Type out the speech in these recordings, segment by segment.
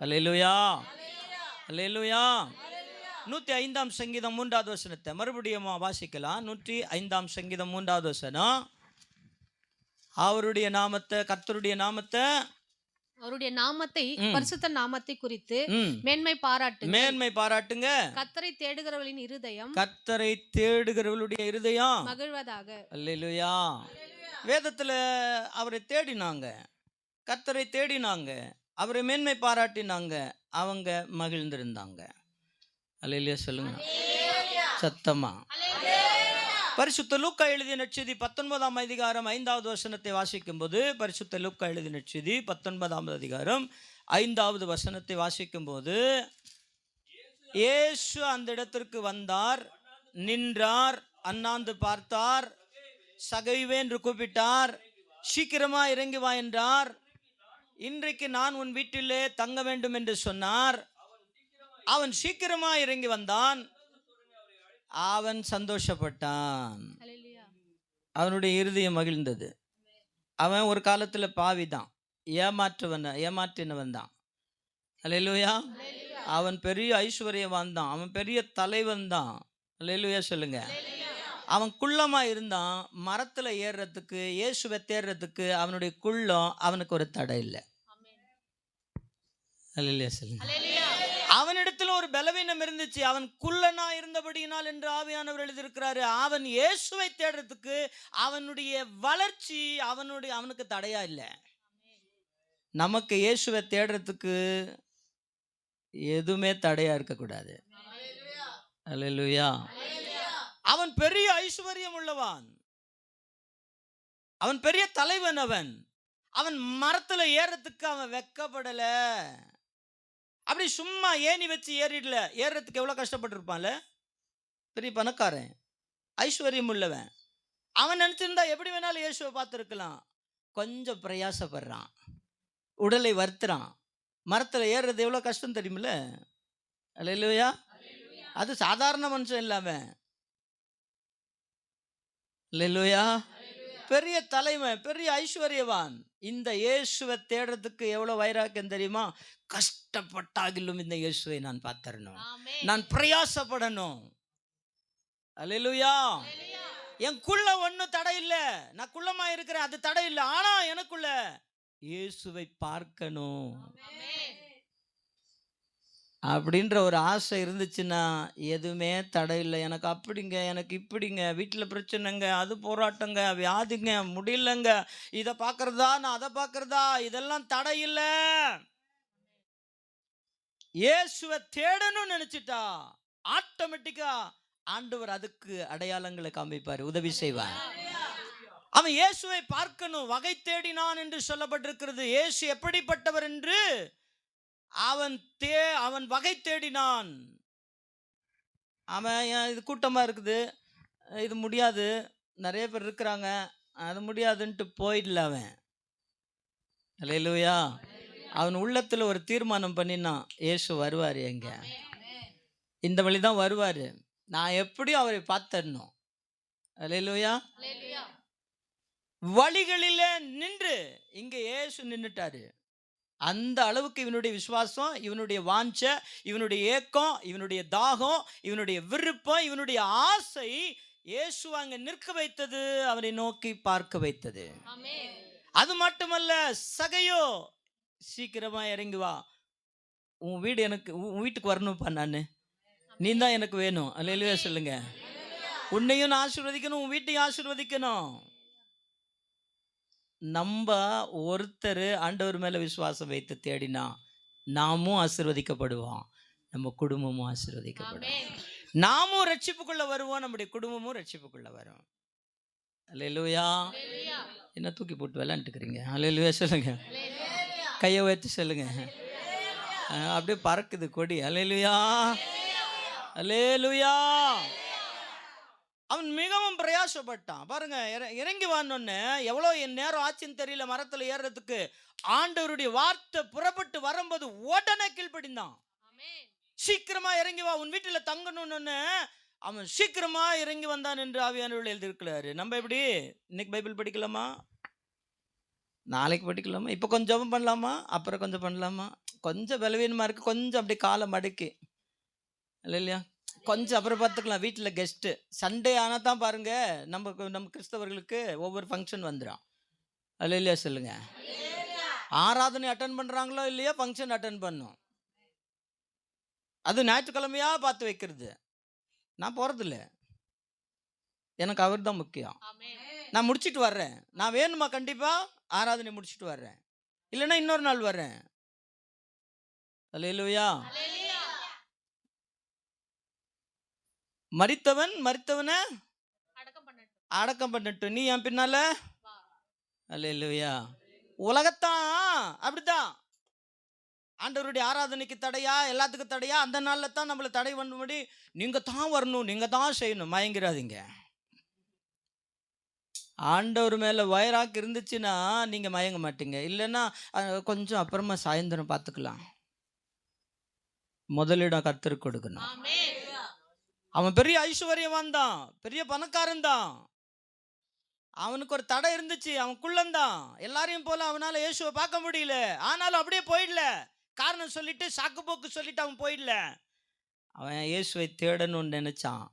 அல்லேலூயா அல்லேலூயா நூற்றி ஐந்தாம் சங்கீதம் மூன்றாவது வசனத்தை மறுபடியும் வாசிக்கலாம். நூற்றி ஐந்தாம் சங்கீதம் மூன்றாவது வசனம். அவருடைய நாமத்தை கர்த்தருடைய நாமத்தை. அவருடைய நாமத்தை. பரிசுத்த நாமத்தை குறித்து மேன்மை பாராட்டு மேன்மை பாராட்டுங்க. கத்தரை தேடுகிறவர்களின் இருதயம் கர்த்தரை தேடுகிறவர்களுடைய இருதயம். மகிழ்வதாக. அல்லேலூயா வேதத்துல அவரை தேடினாங்க. கர்த்தரை தேடினாங்க. அவரை மேன்மை பாராட்டினாங்க. அவங்க மகிழ்ந்திருந்தாங்க. அல்லேலூயா சொல்லுங்க. சத்தமா? பரிசுத்த லூக்கா எழுதிய நற்செய்தி பத்தொன்பதாம் அதிகாரம் ஐந்தாவது வசனத்தை வாசிக்கும்போது பரிசுத்த லூக்கா எழுதிய நற்செய்தி பத்தொன்பதாம் அதிகாரம் ஐந்தாவது வசனத்தை வாசிக்கும்போது இயேசு அந்த இடத்திற்கு வந்தார் நின்றார் அண்ணாந்து பார்த்தார் சகைவே என்று கூப்பிட்டார் சீக்கிரமா இறங்கி வா என்றார் இன்றைக்கு நான் உன் வீட்டிலே தங்க வேண்டும் என்று சொன்னார். அவன் சீக்கிரமா இறங்கி வந்தான். அவன் சந்தோஷப்பட்டான். அவனுடைய இருதயம் மகிழ்ந்தது. அவன் ஒரு காலத்துல பாவிதான் ஏமாற்றவன் ஏமாற்றினவன் தான். அல்லேலூயா அவன் பெரிய ஐஸ்வர்யவான் தான். அவன் பெரிய தலைவன் தான். அல்லேலூயா சொல்லுங்க. அவன் குள்ளமாக இருந்தான் மரத்தில் ஏறுறதுக்கு இயேசுவை தேடுறதுக்கு அவனுடைய குள்ளம் அவனுக்கு ஒரு தடை இல்லை. ஆமென். அவனிடத்துல ஒரு பலவீனம் இருந்துச்சு. அவன் குள்ளனா இருந்தபடியினால் என்று ஆவியானவர் எழுதியிருக்கிறாரு. அவன் இயேசுவை தேடுறதுக்கு அவனுடைய வளர்ச்சி அவனுடைய அவனுக்கு தடையா இல்லை. நமக்கு இயேசுவை தேடுறதுக்கு எதுவுமே தடையா இருக்கக்கூடாது. அல்லேலூயா அவன் பெரிய ஐஸ்வர்யம் உள்ளவன். அவன் பெரிய தலைவன் அவன். அவன் மரத்தில் ஏறத்துக்கு அவன் வெக்கப்படல. அப்படி சும்மா ஏணி வச்சு ஏறிடல. ஏறுறதுக்கு எவ்வளோ கஷ்டப்பட்டுருப்பான்ல? பெரிய பணக்காரன். ஐஸ்வர்யம் உள்ளவன். அவன் நினச்சிருந்தா எப்படி வேணாலும் இயேசுவை பார்த்துருக்கலாம். கொஞ்சம் பிரயாசப்படுறான். உடலை வருத்துறான். மரத்தில் ஏறுறது எவ்வளோ கஷ்டம் தெரியுமில்ல? இல்லையா அது சாதாரண மனுஷன் இல்லாமல் இல்லையா பெரிய தலைவன் பெரிய ஐஸ்வர்யவான். இந்த இயேசுவை தேடுறதுக்கு எவ்வளோ வைராக்கியம் தெரியுமா? கஷ்டப்பட்டாகிலும் இந்த இயேசுவை நான் பார்த்தரணும் ஆமென். நான் பிரயாசப்படணும். அல்லேலூயா. என் குள்ள ஒன்றும் தடை இல்லை நான் குள்ளமா இருக்கிறேன். அது தடை இல்லை ஆனா எனக்குள்ள இயேசுவை பார்க்கணும். அப்படின்ற ஒரு ஆசை இருந்துச்சுன்னா எதுவுமே தடை இல்லை. எனக்கு அப்படிங்க எனக்கு இப்படிங்க வீட்டில் பிரச்சனைங்க அது போராட்டங்க வியாதிங்க முடியலங்க. இதை பார்க்கறதா நான் அதை பார்க்கறதா இதெல்லாம் தடை இல்லை. இயேசுவை தேடணும்னு நினைச்சிட்டா ஆட்டோமேட்டிக்கா ஆண்டவர் அதுக்கு அடையாளங்களை காமிப்பார் உதவி செய்வார். அவன் இயேசுவை பார்க்கணும் வகை தேடினான் என்று சொல்லப்பட்டிருக்கிறது. இயேசு எப்படிப்பட்டவர் என்று அவன் தே அவன் வகை தேடினான். அவன் இது கூட்டமாக இருக்குது. இது முடியாது. நிறைய பேர் இருக்கிறாங்க. அது முடியாதுன்ட்டு போயிடல அவன். அல்லேலூயா அவன் உள்ளத்தில் ஒரு தீர்மானம் பண்ணினான். இயேசு வருவார் எங்க? இந்த வழி தான் வருவார். நான் எப்படியும் அவரை பார்த்தரணும் அல்லேலூயா. வழிகளிலே நின்று இங்க இயேசு நின்னுட்டாரு. அந்த அளவுக்கு இவனுடைய விசுவாசம் இவனுடைய வாஞ்ச இவனுடைய ஏக்கம் இவனுடைய தாகம் இவனுடைய விருப்பம் இவனுடைய ஆசை இயேசு அங்க நிற்க வைத்தது அவனை நோக்கி பார்க்க வைத்தது. அது மட்டுமல்ல சகையோ சீக்கிரமா இறங்கி வா. உன் வீடு எனக்கு உன் வீட்டுக்கு வரணும்ப்பா நான். நீ தான் எனக்கு வேணும். அல்லையிலேயே சொல்லுங்க. உன்னையும் நான் ஆசீர்வதிக்கணும் உன் வீட்டையும் ஆசீர்வதிக்கணும். நம்ம ஒருத்தர் ஆண்டவர் மேல விசுவாசம் வைத்து தேடினா நாமும் ஆசீர்வதிக்கப்படுவோம். நம்ம குடும்பமும் ஆசீர்வதிக்கப்படும். நாமும் ரட்சிப்புக்குள்ள வருவோம். நம்முடைய குடும்பமும் ரட்சிப்புக்குள்ள வரும். அல்லேலூயா. என்ன தூக்கி போட்டு விளையாண்டுக்கிறீங்க அல்லேலூயா சொல்லுங்க. கையை உயர்த்தி சொல்லுங்க. அப்படியே பறக்குது கொடி. அல்லேலூயா அல்லேலூயா அவன் மிகவும் பிரயாசப்பட்டான். பாருங்க இற- இறங்கி வானோன்னு எவ்வளோ என் நேரம் ஆச்சுன்னு தெரியல மரத்தில் ஏறுறதுக்கு. ஆண்டவருடைய வார்த்தை புறப்பட்டு வரும்போது உடனே கீழ்ப்படிந்தான். சீக்கிரமா இறங்கி வா உன் வீட்டில் தங்கணும்னு அவன் சீக்கிரமா இறங்கி வந்தான் என்று ஆவியானவர்கள் எழுதியிருக்கிறாரு. நம்ம எப்படி இன்னைக்கு பைபிள் படிக்கலாமா? நாளைக்கு படிக்கலாமா? இப்போ கொஞ்சம் ஜெபம் பண்ணலாமா? அப்புறம் கொஞ்சம் பண்ணலாமா? கொஞ்சம் பலவீனமாக இருக்குது கொஞ்சம் அப்படி காலை மடக்கி. இல்லை இல்லையா? கொஞ்சம் அப்புறம் பார்த்துக்கலாம் வீட்டில் கெஸ்ட்டு சண்டே ஆனால் தான் பாருங்க நம்ம நம்ம கிறிஸ்தவர்களுக்கு ஒவ்வொரு ஃபங்க்ஷன் வந்துடும் அல்ல இல்லையா சொல்லுங்க. ஆராதனை அட்டன் பண்ணுறாங்களோ இல்லையா ஃபங்க்ஷன் அட்டன் பண்ணும். அது ஞாயிற்றுக்கிழமையா பார்த்து வைக்கிறது. நான் போகிறதில்ல எனக்கு அவர் தான் முக்கியம். நான் முடிச்சிட்டு வர்றேன். நான் வேணுமா கண்டிப்பாக ஆராதனை முடிச்சிட்டு வர்றேன். இல்லைன்னா இன்னொரு நாள் வர்றேன். அல்லேலூயா மரித்தவன் மரித்தவனை அடக்கம் பண்ணட்டும். நீ என் பின்னால? அல்லேலூயா. உலகத்தான் அப்படித்தான். ஆண்டவருடைய ஆராதனைக்கு தடையா எல்லாத்துக்கும் தடையா அந்த நாளில் தான் நம்மளை தடை பண்ணும்படி நீங்க தான் வரணும் நீங்க தான் செய்யணும். மயங்கிறாதீங்க. ஆண்டவர் மேல வயராக்கு இருந்துச்சுன்னா நீங்க மயங்க மாட்டீங்க. இல்லைன்னா கொஞ்சம் அப்புறமா சாயந்தரம் பார்த்துக்கலாம். முதலிடம் கர்த்தருக்கு கொடுக்கணும். அவன் பெரிய ஐஸ்வர்யவான் தான் பெரிய பணக்காரன் தான். அவனுக்கு ஒரு தடை இருந்துச்சு. அவன் குள்ளந்தான் எல்லாரையும் போல அவனால இயேசுவை பார்க்க முடியல. ஆனாலும் அப்படியே போயிடல. காரணம் சொல்லிட்டு சாக்கு போக்கு சொல்லிட்டு அவன் போயிடல. அவன் இயேசுவை தேடணும்னு நினைச்சான்.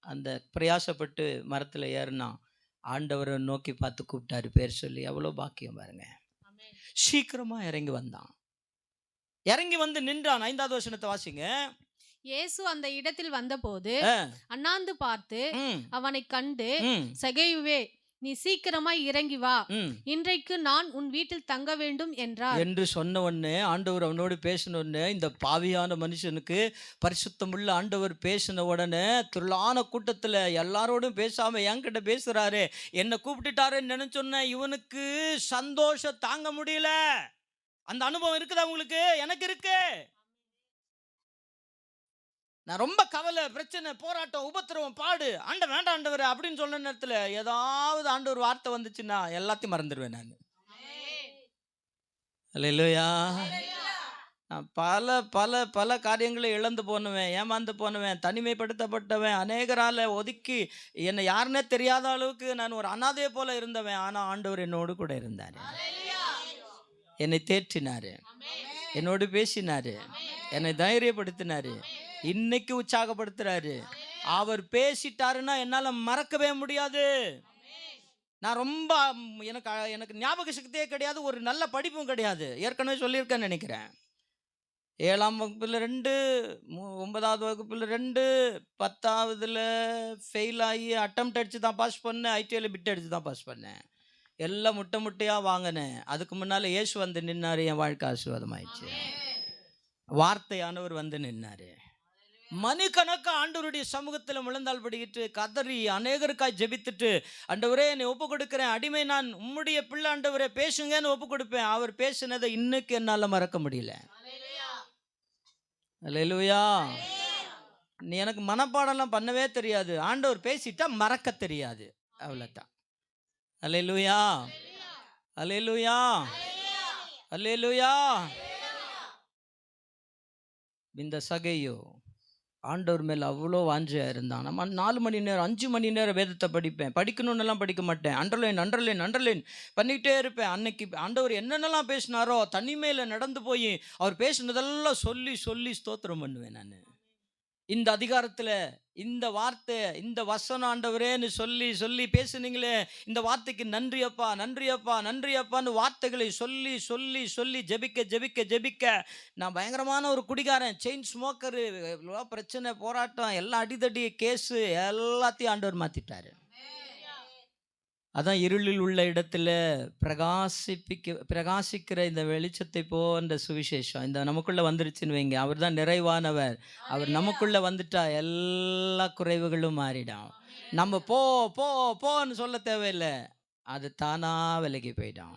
அந்த பிரயாசப்பட்டு மரத்தில் ஏறினான். ஆண்டவரை நோக்கி பார்த்து கூப்பிட்டாரு. பேர் சொல்லி எவ்வளோ பாக்கியம் பாருங்க. சீக்கிரமா இறங்கி வந்தான். இறங்கி வந்து நின்றான். ஐந்தாவது வசனத்தை வாசிங்க. இயேசு அந்த இடத்தில் வந்தபோது அண்ணாந்து பார்த்து அவனை கண்டு சகையுவே நீ சீக்கிரமாய் இறங்கி வா. இன்றைக்கு நான் உன் வீட்டில் தங்க வேண்டும் என்றார். என்று சொன்ன உடனே ஆண்டவர் அவனோடு பேசின உடனே இந்த பாவியான மனுஷனுக்கு பரிசுத்தமுள்ள ஆண்டவர் பேசின உடனே திரளான கூட்டத்தில் எல்லாரோடும் பேசாம என்கிட்ட பேசுறாரு. என்னை கூப்பிட்டுட்டாருன்னு நினைச்சோன்ன இவனுக்கு சந்தோஷம் தாங்க முடியல. அந்த அனுபவம் இருக்குதா உங்களுக்கு? எனக்கு இருக்கு. நான் ரொம்ப கவலை பிரச்சனை போராட்டம் உபத்திரவம் பாடு ஆண்ட வேண்டாம் ஆண்டவர் அப்படின்னு சொன்ன நேரத்தில் ஏதாவது ஆண்டவர் வார்த்தை வந்துச்சுன்னா எல்லாத்தையும் மறந்துடுவேன் நான். அல்லையா நான் பல பல பல காரியங்களை இழந்து போனவன் ஏமாந்து போனவன் தனிமைப்படுத்தப்பட்டவன் அநேகரால ஒதுக்கி என்னை யாருன்னே தெரியாத அளவுக்கு நான் ஒரு அனாதையை போல இருந்தவன் ஆனால் ஆண்டவர் என்னோடு கூட இருந்தார். என்னை தேற்றினாரு. என்னோடு பேசினாரு. என்னை தைரியப்படுத்தினாரு. இன்னைக்கு உற்சாகப்படுத்துறாரு. அவர் பேசிட்டாருன்னா என்னால் மறக்கவே முடியாது. நான் ரொம்ப எனக்கு எனக்கு ஞாபக சக்தியே கிடையாது ஒரு நல்ல படிப்பும் கிடையாது. ஏற்கனவே சொல்லியிருக்கேன்னு நினைக்கிறேன். ஏழாம் வகுப்பில் ரெண்டு ஒன்பதாவது வகுப்பில் ரெண்டு பத்தாவதுல ஃபெயில் ஆகி அட்டம் அடிச்சு தான் பாஸ் பண்ணேன் ஐடிஐயில் பிட் அடிச்சு தான் பாஸ் பண்ணேன். எல்லாம் முட்டை முட்டையாக வாங்கினேன். அதுக்கு முன்னால் இயேசு வந்து நின்னாரு என் வாழ்க்கை ஆசீர்வாதமாயிடுச்சு. வார்த்தையானவர் வந்து நின்னாரு. மணிக்கணக்கா ஆண்டவருடைய சமூகத்தில் முழந்தால் படிக்கிட்டு கதறி அநேகருக்காய் ஜெபித்துட்டு ஆண்டவரே என்னை ஒப்பு கொடுக்கிறேன் அடிமை நான். உம்முடைய பிள்ளை ஆண்டவரே பேசுங்கன்னு ஒப்பு கொடுப்பேன் அவர் பேசினதை இன்னைக்கு என்னால் மறக்க முடியல. அல்லேலூயா நீ எனக்கு மனப்பாடம்லாம் பண்ணவே தெரியாது. ஆண்டவர் பேசிட்டா மறக்க தெரியாது. அவ்வளோதான் அல்லேலூயா அல்லேலூயா அல்லேலூயா இந்த சகையோ ஆண்டவர் மேல் அவ்வளோ வாஞ்சையாக இருந்தான். நம்ம நாலு மணி நேரம் அஞ்சு மணி நேரம் வேதத்தை படிப்பேன். படிக்கணும்னெல்லாம் படிக்க மாட்டேன். அண்டர்லைன் அண்டர்லைன் அண்டர்லைன் பண்ணிக்கிட்டே இருப்பேன். அன்னைக்கு ஆண்டவர் என்னென்னலாம் பேசினாரோ தனிமையில் நடந்து போய் அவர் பேசினதெல்லாம் சொல்லி சொல்லி ஸ்தோத்திரம் பண்ணுவேன் நான். இந்த அதிகாரத்தில் இந்த வார்த்தை இந்த வசனம் ஆண்டவரேன்னு சொல்லி சொல்லி பேசுனீங்களே இந்த வார்த்தைக்கு நன்றி அப்பா நன்றி அப்பா நன்றி அப்பான்னு வார்த்தைகளை சொல்லி சொல்லி சொல்லி ஜெபிக்க ஜெபிக்க ஜெபிக்க. நான் பயங்கரமான ஒரு குடிகாரன் செயின் ஸ்மோக்கரு இவ்வளோ பிரச்சனை போராட்டம் எல்லாம் அடிதடி கேஸு எல்லாத்தையும் ஆண்டவர் மாற்றிட்டாரு அதான் இருளில் உள்ள இடத்துல பிரகாசிப்பிக்க பிரகாசிக்கிற இந்த வெளிச்சத்தை போன்ற சுவிசேஷம். இந்த நமக்குள்ள வந்துருச்சுன்னு வைங்க. அவர் தான் நிறைவானவர். அவர் நமக்குள்ள வந்துட்டா எல்லா குறைவுகளும் மாறிடும். நம்ம போ போ போன்னு சொல்ல தேவையில்லை. அது தானா விலகி போயிடும்.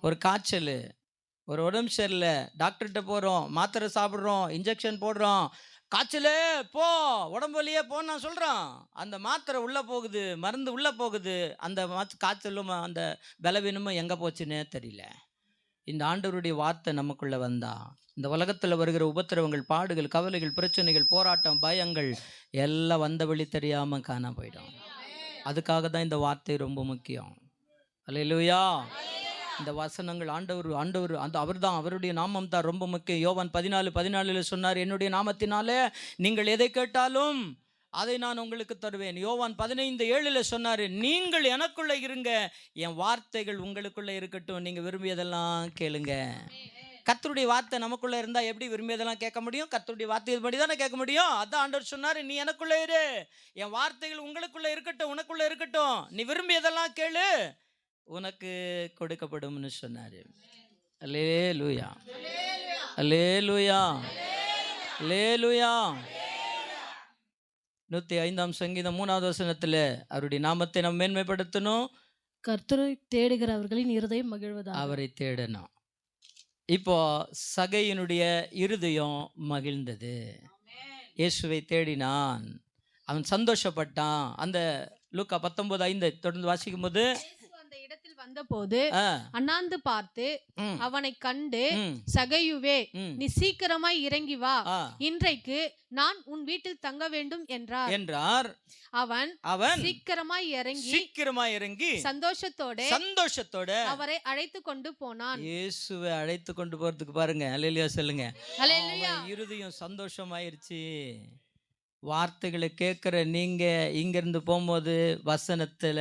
ஒரு காய்ச்சல் ஒரு உடம்பு சரியில்லை டாக்டர்கிட்ட போகிறோம் மாத்திரை சாப்பிட்றோம் இன்ஜெக்ஷன் போடுறோம் காய்ச்சலே போ உடம்பு வழியே போன்னு நான் சொல்கிறேன் அந்த மாத்திரை உள்ளே போகுது மருந்து உள்ளே போகுது அந்த மாத் காய்ச்சலும் அந்த பலவீனமும் எங்கே போச்சுன்னே தெரியல. இந்த ஆண்டவருடைய வார்த்தை நமக்குள்ளே வந்தா இந்த உலகத்தில் வருகிற உபத்திரவங்கள் பாடுகள் கவலைகள் பிரச்சனைகள் போராட்டம் பயங்கள் எல்லாம் வந்த வழி தெரியாமல் காண போயிடும். அதுக்காக தான் இந்த வார்த்தை ரொம்ப முக்கியம். அல்லையா இந்த வசனங்கள் ஆண்டவர் ஆண்டவர் அந்த அவர்தான் அவருடைய நாமம் தான் ரொம்ப முக்கியம். யோவான் பதினாலு பதினாலுல சொன்னார் என்னுடைய நாமத்தினாலே நீங்கள் எதை கேட்டாலும் அதை நான் உங்களுக்கு தருவேன். யோவான் பதினைந்து ஏழில் சொன்னார் நீங்கள் எனக்குள்ளே இருங்க என் வார்த்தைகள் உங்களுக்குள்ளே இருக்கட்டும். நீங்கள் விரும்பியதெல்லாம் கேளுங்க. கத்தருடைய வார்த்தை நமக்குள்ளே இருந்தால் எப்படி விரும்பியதெல்லாம் கேட்க முடியும்? கத்தருடைய வார்த்தை படி தானே கேட்க முடியும்? அதான் ஆண்டவர் சொன்னார் நீ எனக்குள்ளே இரு. என் வார்த்தைகள் உங்களுக்குள்ளே இருக்கட்டும் உனக்குள்ளே இருக்கட்டும். நீ விரும்பியதெல்லாம் கேளு. உனக்கு கொடுக்கப்படும்னு சொன்னாரு. அலே லூயா அலே லூயா அலே லூயா நூத்தி ஐந்தாம் சங்கீதம் மூணாவது வசனத்துல அவருடைய நாமத்தை நம்ம மேன்மைப்படுத்தணும். கர்த்தரை தேடுகிறவர்களின் இருதயம் மகிழ்வதாக. அவரை தேடணும். இப்போ சகையினுடைய இருதயம் மகிழ்ந்தது. இயேசுவை தேடினான். அவன் சந்தோஷப்பட்டான். அந்த லூக்கா பத்தொன்பது ஐந்து தொடர்ந்து வாசிக்கும் போது அந்த இடத்தில் வந்தபோது அண்ணாந்து பார்த்து அவனை கண்டு சகையுவே நீ சீக்கிரமாய் இறங்கி வா. இன்றைக்கு நான் உன் வீட்டில் தங்க வேண்டும் என்றார். என்றார். அவன் அவன் சீக்கிரமாய் இறங்கி சீக்கிரமா இறங்கி சந்தோஷத்தோட சந்தோஷத்தோட அவரை அழைத்து கொண்டு போனான். இயேசுவை அழைத்து கொண்டு போறதுக்கு பாருங்க. அல்லையா சொல்லுங்க. இருதயம் சந்தோஷமாயிருச்சு. வார்த்தைகளை கேட்குற நீங்க இங்கிருந்து போகும்போது வசனத்துல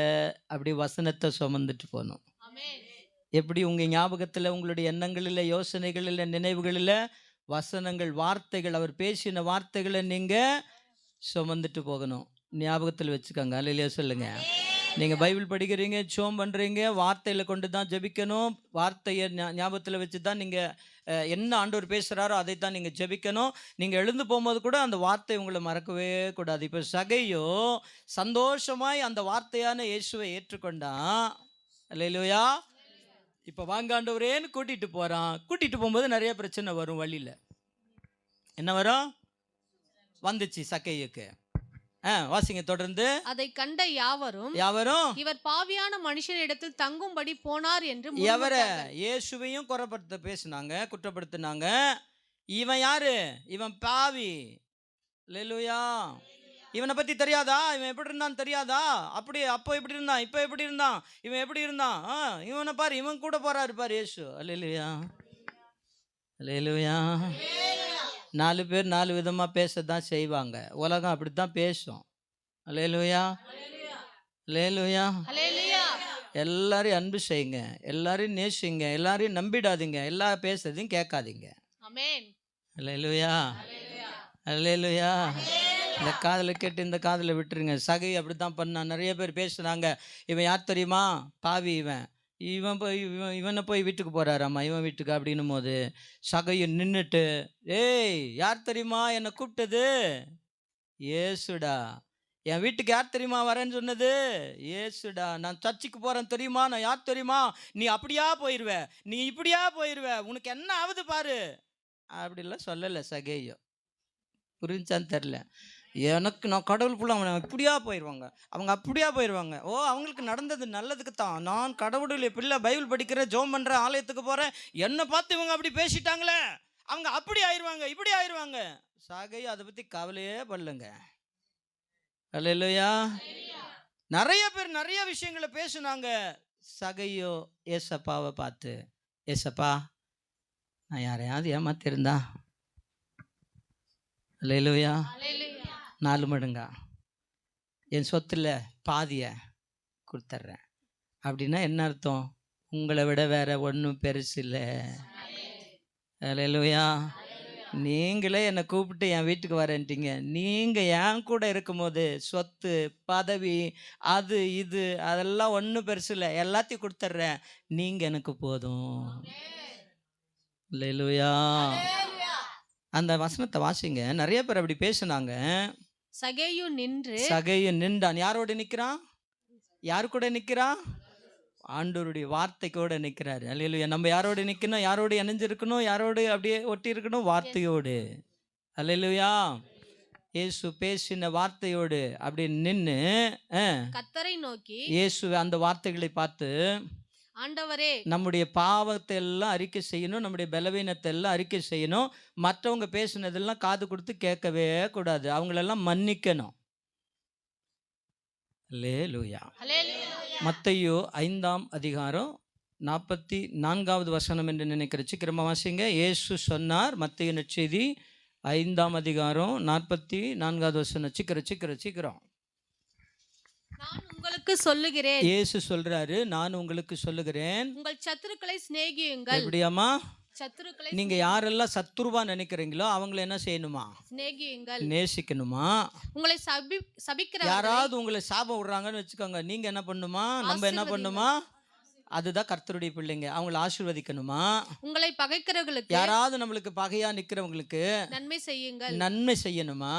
அப்படி வசனத்தை சுமந்துட்டு போகணும். எப்படி உங்க ஞாபகத்துல உங்களுடைய எண்ணங்களில் யோசனைகளில் நினைவுகளில் வசனங்கள் வார்த்தைகள் அவர் பேசின வார்த்தைகளை நீங்க சுமந்துட்டு போகணும். ஞாபகத்தில் வச்சுக்கோங்க. அல்லையா சொல்லுங்க. நீங்க பைபிள் படிக்கிறீங்க சோம் பண்றீங்க வார்த்தையில கொண்டு தான் ஜெபிக்கணும். வார்த்தையை ஞா- வச்சு தான் நீங்க என்ன ஆண்டவர் பேசுறாரோ அதை தான் நீங்க ஜெபிக்கணும். நீங்க எழுந்து போகும்போது கூட அந்த வார்த்தை உங்களை மறக்கவே கூடாது. இப்போ சகையோ சந்தோஷமாய் அந்த வார்த்தையான இயேசுவை ஏற்றுக்கொண்டான் இல்லையிலோயா இப்போ வாங்க ஆண்டவரேன்னு கூட்டிட்டு போறான். கூட்டிட்டு போகும்போது நிறைய பிரச்சனை வரும் வழியில். என்ன வரும்? வந்துச்சு சக்கையுக்கு வாசிங்க. தொடர்ந்து. அதை கண்ட யாவரும் யாவரும்? இவர் பாவியான மனுஷனிடத்தில் தங்கும்படி போனார் என்று எவர. இயேசுவையும் குறைப்படுத்த பேசுனாங்க குற்றப்படுத்தினாங்க. இவன் யாரு? இவன் பாவி. லெலுயா இவனை பத்தி தெரியாதா? இவன் எப்படி இருந்தான் தெரியாதா? அப்படி அப்போ எப்படி இருந்தான்? இப்போ எப்படி இருந்தான்? இவன் எப்படி இருந்தான்? இவனை பாரு இவன் கூட போறாரு பாரு இயேசு. அல்லேலூயா. அல்லேலூயா. நாலு பேர் நாலு விதமா பேசத்தான் செய்வாங்க. உலகம் அப்படித்தான் பேசும். அல்லேலூயா. அல்லேலூயா. ஹalleluya எல்லாரையும் அன்பு செய்யுங்க. எல்லாரையும் நேசிங்க. எல்லாரையும் நம்பிடாதீங்க. எல்லா பேசுறதையும் கேட்காதீங்க. அல்லேலூயா. அல்லேலூயா. இந்த காதில் கேட்டு இந்த காதில் விட்டுருங்க. சகை அப்படி தான் பண்ணான். நிறைய பேர் பேசுனாங்க இவன் யார் தெரியுமா? பாவி இவன். இவன் போய் இவன் இவனை போய் வீட்டுக்கு போகிறாராம்மா இவன் வீட்டுக்கு அப்படின்னும் போது சகையும் நின்றுட்டு ஏய் யார் தெரியுமா என்னை கூப்பிட்டது? ஏசுடா. என் வீட்டுக்கு யார் தெரியுமா வரேன்னு சொன்னது? ஏசுடா. நான் சர்ச்சுக்கு போகிறேன் தெரியுமா? நான் யார் தெரியுமா? நீ அப்படியா போயிடுவ நீ இப்படியா போயிடுவ உனக்கு என்ன ஆகுது பாரு. அப்படிலாம் சொல்லலை சகேயோ. புரிஞ்சான்னு தெரில எனக்கு நான் கடவுள் கடவுளுக்குள்ள அவங்க இப்படியா போயிடுவாங்க அவங்க அப்படியா போயிடுவாங்க ஓ அவங்களுக்கு நடந்தது நல்லதுக்கு தான். நான் கடவுளுடைய பிள்ளை பைபிள் படிக்கிறேன் ஜோம் பண்ணுறேன் ஆலயத்துக்கு போகிறேன் என்னை பார்த்து இவங்க அப்படி பேசிட்டாங்களே. அவங்க அப்படி ஆயிடுவாங்க இப்படி ஆயிடுவாங்க சாகை அதை பற்றி கவலையே படலங்க. இல்லையா நிறைய பேர் நிறைய விஷயங்களை பேசுனாங்க. சகையோ ஏசப்பாவை பார்த்து. ஏசப்பா நான் யாரையாவது ஏமாத்திருந்தா? இல்லையா நாலு மடங்கா. என் சொத்தில் பாதியை கொடுத்துட்றேன் அப்படின்னா என்ன அர்த்தம்? உங்களை விட வேற ஒன்றும் பெருசு இல்லை. இல்லையா நீங்களே என்னை கூப்பிட்டு என் வீட்டுக்கு வரேன்ட்டீங்க. நீங்கள் என் கூட இருக்கும்போது சொத்து பதவி அது இது அதெல்லாம் ஒன்றும் பெருசு இல்லை. எல்லாத்தையும் கொடுத்துட்றேன் நீங்கள் எனக்கு போதும். இல்லையா அந்த வசனத்தை வாசிங்க. நிறைய பேர் அப்படி பேசுனாங்க. சகேயு நின்று சகையை நின்றான். யாரோட நிக்கிறான் யாரு கூட நிக்கிறான் ஆண்டவருடைய வார்த்தைக்கோட நிக்கிறாரு அல்லையா நம்ம யாரோட நிக்கணும் யாரோட இணைஞ்சிருக்கணும்? யாரோடு அப்படியே ஒட்டி இருக்கணும் வார்த்தையோடு. அல்லையா இயேசு பேசின வார்த்தையோடு அப்படி நின்று கத்தரை நோக்கி இயேசு அந்த வார்த்தைகளை பார்த்து ஆண்டவரே. நம்முடைய பாவத்தை எல்லாம் அறிக்கை செய்யணும் நம்முடைய பலவீனத்தை எல்லாம் அறிக்கை செய்யணும். மற்றவங்க பேசுனதெல்லாம் காது கொடுத்து கேட்கவே கூடாது. அவங்களெல்லாம் மன்னிக்கணும். லே லூயா மத்தையோ ஐந்தாம் அதிகாரம் நாற்பத்தி நான்காவது வசனம் என்று நினைக்கிற சீக்கிரமா வாசிங்க. இயேசு சொன்னார் மத்திய நற்செய்தி ஐந்தாம் அதிகாரம் நாற்பத்தி நான்காவது வசனம். சீக்கிரம் சீக்கிரம் சீக்கிரம். நான் உங்களுக்கு சொல்லுகிறேன். இயேசு சொல்றாரு நான் உங்களுக்கு சொல்லுகிறேன். உங்கள் சத்துருக்களை சிநேகியுங்கள். எப்படியாம்மா? சத்துருக்களை நீங்க யாரெல்லாம் சத்துருவா நினைக்கிறீங்களோ அவங்கள என்ன செய்யணுமா? சிநேகியுங்கள். நேசிக்கணுமா? உங்களை சபி சபிக்கிற யாராவது உங்களை சாபம் விடுறாங்கன்னு வச்சுக்கோங்க நீங்க என்ன பண்ணுமா? நம்ம என்ன பண்ணுமா? அதுதான் கர்த்தருடைய பிள்ளைங்க அவங்கள ஆசீர்வதிக்கணுமா? உங்களை பகைக்கிறவர்களுக்கு யாராவது நம்மளுக்கு பகையா நிக்கிறவங்களுக்கு நன்மை செய்யுங்கள். நன்மை செய்யணுமா?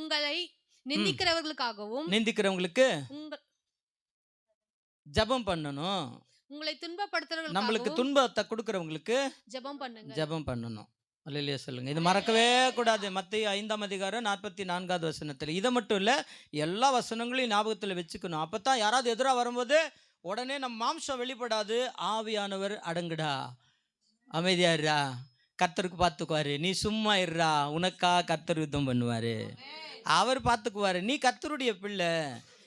உங்களை நிந்திக்கிறவர்களுக்காகவும் நிந்திக்கிறவங்களுக்கு உங்கள் ஜெபம் பண்ணணும். உங்களை துன்பப்படுத்துறவர்களுக்கு நம்மளுக்கு துன்பத்தை கொடுக்கறவங்களுக்கு ஜெபம் பண்ணுங்க ஜெபம் பண்ணணும். அல்லையா சொல்லுங்க. இது மறக்கவே கூடாது. மத்திய ஐந்தாம் அதிகாரம் நாற்பத்தி நான்காவது வசனத்தில். இதை மட்டும் இல்லை எல்லா வசனங்களையும் ஞாபகத்தில் வச்சுக்கணும். அப்போ தான் யாராவது எதிராக வரும்போது உடனே நம்ம மாம்சம் வெளிப்படாது. ஆவியானவர் அடங்குடா. அமைதியா இருடா கர்த்தருக்கு பார்த்துக்குவாரு. நீ சும்மா இருடா உனக்கா கர்த்தர் யுத்தம் பண்ணுவாரு. அவர் பார்த்துக்குவாரு. நீ கர்த்தருடைய பிள்ளை.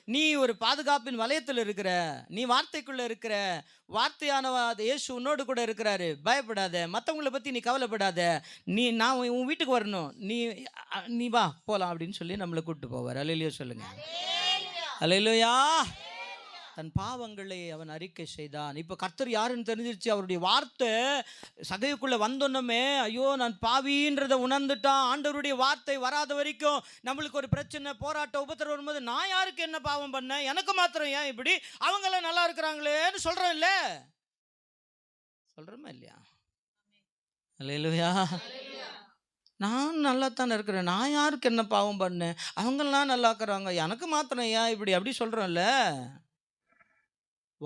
நீ ஒரு பாதுகாப்பின் வலயத்தில் இருக்கிற நீ வார்த்தைக்குள்ள இருக்கிற வார்த்தையான இயேசு உன்னோடு கூட இருக்கிறாரு. பயப்படாத. மற்றவங்கள பற்றி நீ கவலைப்படாத. நீ நான் உன் வீட்டுக்கு வரணும். நீ நீ வா போகலாம் அப்படின்னு சொல்லி நம்மளை கூப்பிட்டு போவார். அலையிலையோ சொல்லுங்க. அலையிலையா தன் பாவங்களை அவன் அறிக்கை செய்தான். இப்போ கர்த்தர் யாருன்னு தெரிஞ்சிருச்சு? அவருடைய வார்த்தை சகைக்குள்ளே வந்தோன்னமே ஐயோ நான் பாவின்றதை உணர்ந்துட்டான். ஆண்டவருடைய வார்த்தை வராத வரைக்கும் நம்மளுக்கு ஒரு பிரச்சனை போராட்டம் உபத்திரம் வரும்போது நான் யாருக்கு என்ன பாவம் பண்ணேன்? எனக்கு மாத்திரம் ஏன் இப்படி? அவங்கள நல்லா இருக்கிறாங்களேன்னு சொல்கிறோம் இல்லை சொல்கிறோமா இல்லையா? இல்லையா நான் நல்லா தானே இருக்கிறேன். நான் யாருக்கு என்ன பாவம் பண்ணேன்? அவங்கெல்லாம் நல்லா இருக்கிறாங்க. எனக்கு மாத்திரம் ஏன் இப்படி? அப்படி சொல்கிறோம்ல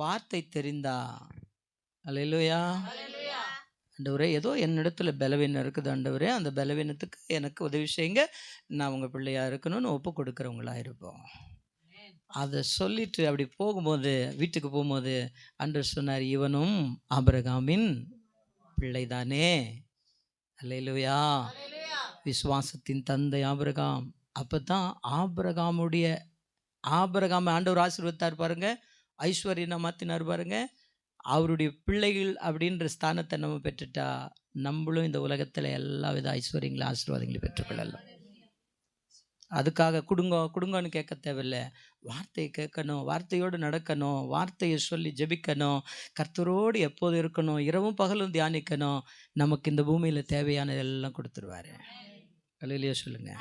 வார்த்தை தெரிந்தா? அல்லையா ஆண்டவரே ஏதோ என்னிடத்துல பலவீனம் இருக்குது ஆண்டவரே அந்த பலவீனத்துக்கு எனக்கு உதவி செய்யுங்க. நான் உங்கள் பிள்ளையா இருக்கணும்னு ஒப்பு கொடுக்குறவங்களா இருப்போம் அதை சொல்லிட்டு அப்படி போகும்போது வீட்டுக்கு போகும்போது அன்றர் சொன்னார் இவனும் ஆபிரகாமின் பிள்ளைதானே? அல்லையிலுயா விசுவாசத்தின் தந்தை ஆபிரகாம். அப்போ தான் ஆபிரகாமுடைய ஆபிரகாம் ஆண்டவர் ஆசீர்வத்தார் பாருங்க. ஐஸ்வர்யனை மாற்றினார் பாருங்க. அவருடைய பிள்ளைகள் அப்படின்ற ஸ்தானத்தை நம்ம பெற்றுட்டா நம்மளும் இந்த உலகத்தில் எல்லா வித ஐஸ்வர்யங்களும் ஆசீர்வாதங்களையும் பெற்றுக்கொள்ளலாம் அதுக்காக குடுங்க குடுங்கன்னு கேட்க தேவையில்ல. வார்த்தையை கேட்கணும் வார்த்தையோடு நடக்கணும் வார்த்தையை சொல்லி ஜெபிக்கணும் கர்த்தரோடு எப்போது இருக்கணும் இரவும் பகலும் தியானிக்கணும் நமக்கு இந்த பூமியில் தேவையானதெல்லாம் கொடுத்துருவாரு. கலையிலேயே சொல்லுங்கள்